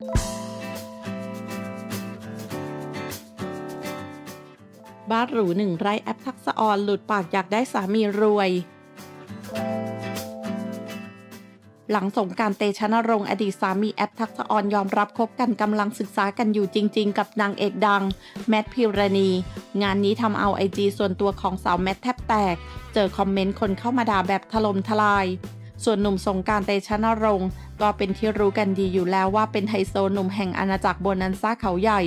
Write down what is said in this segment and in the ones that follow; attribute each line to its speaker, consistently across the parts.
Speaker 1: บ้านหรูหนึ่งไร่แอปทักษะออนหลุดปากอยากได้สามีรวย หลังสงการเตชะนรงค์อดีตสามีแอปทักษะออนยอมรับคบกันกำลังศึกษากันอยู่จริง ๆ กับนางเอกดัง แมทพิรณี งานนี้ทำเอาไอจีส่วนตัวของสาวแมทแทบแตก เจอคอมเมนต์คนเข้ามาด่าแบบถล่มทลาย ส่วนหนุ่มสงการเตชะนรงค์ก็เป็นที่รู้กันดีอยู่แล้วว่าเป็นไฮโซหนุ่มแห่งอาณาจักรโบนันซ่าเขาใหญ่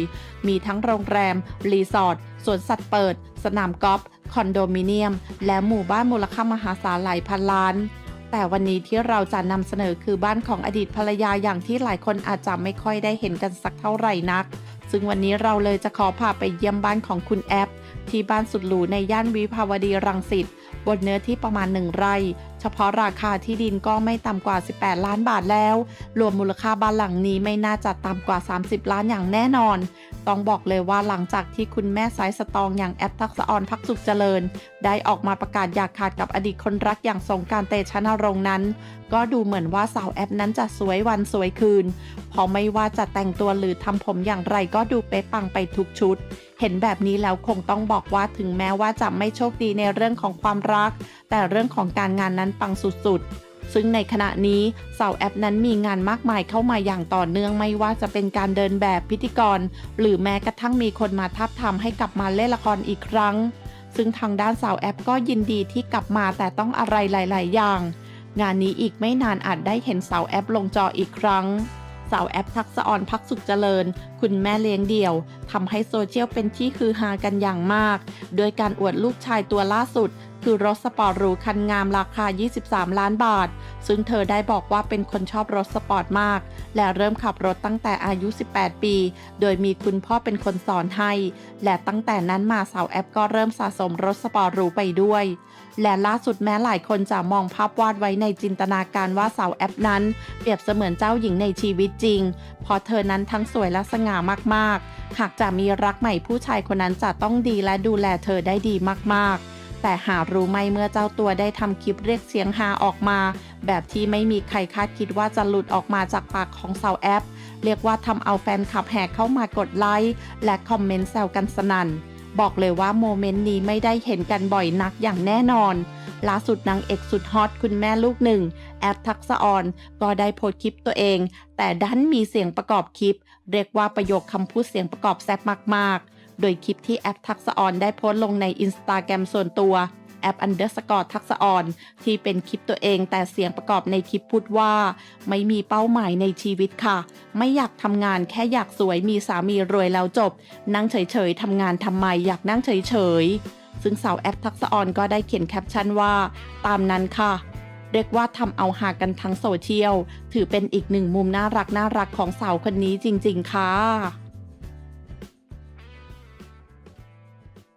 Speaker 1: มีทั้งโรงแรม รีสอร์ทสวนสัตว์เปิด สนามกอล์ฟคอนโดมิเนียม และหมู่บ้านมูลค่ามหาศาลหลายพันล้านแต่วันนี้ที่เราจะนำเสนอคือบ้านของอดีตภรรยาอย่างที่หลายคนอาจจะไม่ค่อยได้เห็นกันสักเท่าไหร่นัก ซึ่งวันนี้เราเลยจะขอพาไปเยี่ยมบ้านของคุณแอป ที่บ้านสุดหรูในย่านวิภาวดีรังสิตบนเนื้อที่ประมาณหนึ่งไร่ เฉพาะราคาที่ดินก็ไม่ต่ำกว่า 18 ล้านบาทแล้ว รวมมูลค่าบ้านหลังนี้ไม่น่าจะต่ำกว่า 30 ล้านอย่างแน่นอน ต้องบอกเลยว่าหลังจากที่คุณแม่สายสตองอย่างแอปทักษออนพักสุขเจริญ ได้ออกมาประกาศอยากขาดกับอดีตคนรักอย่างสงการเตชะนรงค์นั้น ก็ดูเหมือนว่าสาวแอปนั้นจะสวยวันสวยคืน เพราะไม่ว่าจะแต่งตัวหรือทำผมอย่างไรก็ดูเป๊ะปังไปทุกชุด เห็นแบบนี้แล้วคงต้องบอกว่าถึงแม้ว่าจะไม่โชคดีในเรื่องของความรัก แต่เรื่องของการงานนั้นปังสุดๆ ซึ่งในขณะนี้สาวแอปนั้นมีงานมากมายเข้ามาอย่างต่อเนื่องไม่ว่าจะเป็นการเดินแบบพิธีกร หรือแม้กระทั่งมีคนมาทับทามให้กลับมาเล่นละครอีกครั้ง ซึ่งทางด้านสาวแอปก็ยินดีที่กลับมาแต่ต้องอะไรหลาย ๆ อย่าง งานนี้อีกไม่นานอาจได้เห็นสาวแอปลงจออีกครั้ง สาวแอปทักษออนพักสุขเจริญ คุณแม่เลี้ยงเดี่ยวทำให้โซเชียลเป็นที่คือฮากันอย่างมาก โดยการอวดลูกชายตัวล่าสุด คือรถสปอร์ตหรูคันงามราคา 23 ล้านบาท ซึ่งเธอได้บอกว่าเป็นคนชอบรถสปอร์ตมาก และเริ่มขับรถตั้งแต่อายุ 18 ปี โดยมีคุณพ่อเป็นคนสอนให้ และตั้งแต่นั้นมาสาวแอปก็เริ่มสะสมรถสปอร์ตหรูไปด้วย และล่าสุดแม้หลายคนจะมองภาพวาดไว้ในจินตนาการว่าสาวแอปนั้น เปรียบเสมือนเจ้าหญิงในชีวิตจริงเพราะเธอนั้นทั้งสวยและสง่ามากๆ หากจะมีรักใหม่ผู้ชายคนนั้นจะต้องดีและดูแลเธอได้ดีมากๆ แต่หารู้ไหมเมื่อเจ้าตัวได้ทำคลิปเรียกเสียงฮาออกมา แบบที่ไม่มีใครคาดคิดว่าจะหลุดออกมาจากปากของสาวแอป เรียกว่าทำเอาแฟนคลับแห่เข้ามากดไลค์และคอมเมนต์แซวกันสนั่น บอกเลยว่าโมเมนต์นี้ไม่ได้เห็นกันบ่อยนักอย่างแน่นอนล่าสุดนางเอกสุดฮอตคุณแม่ลูกหนึ่ง แอปทักษะออน ก็ได้โพสคลิปตัวเอง แต่ดันมีเสียงประกอบคลิป เรียกว่าประโยคคำพูดเสียงประกอบแซ่บมากๆ โดยคลิปที่แอปทักษออนได้โพสต์ลงในอินสตาแกรมส่วนตัวแอป underscore ทักษออนที่เป็นคลิปตัวเองแต่เสียงประกอบในคลิปพูดว่า ไม่มีเป้าหมายในชีวิตค่ะ ไม่อยากทำงานแค่อยากสวยมีสามีรวยแล้วจบ นั่งเฉยๆทำงานทำไมอยากนั่งเฉยๆ ซึ่งสาวแอปทักษออนก็ได้เขียนแคปชั่นว่า ตามนั้นค่ะ เรียกว่าทำเอาหากันทั้งโซเชียล ถือเป็นอีกหนึ่งมุมน่ารักน่ารักของสาวคนนี้จริง ๆ ค่ะ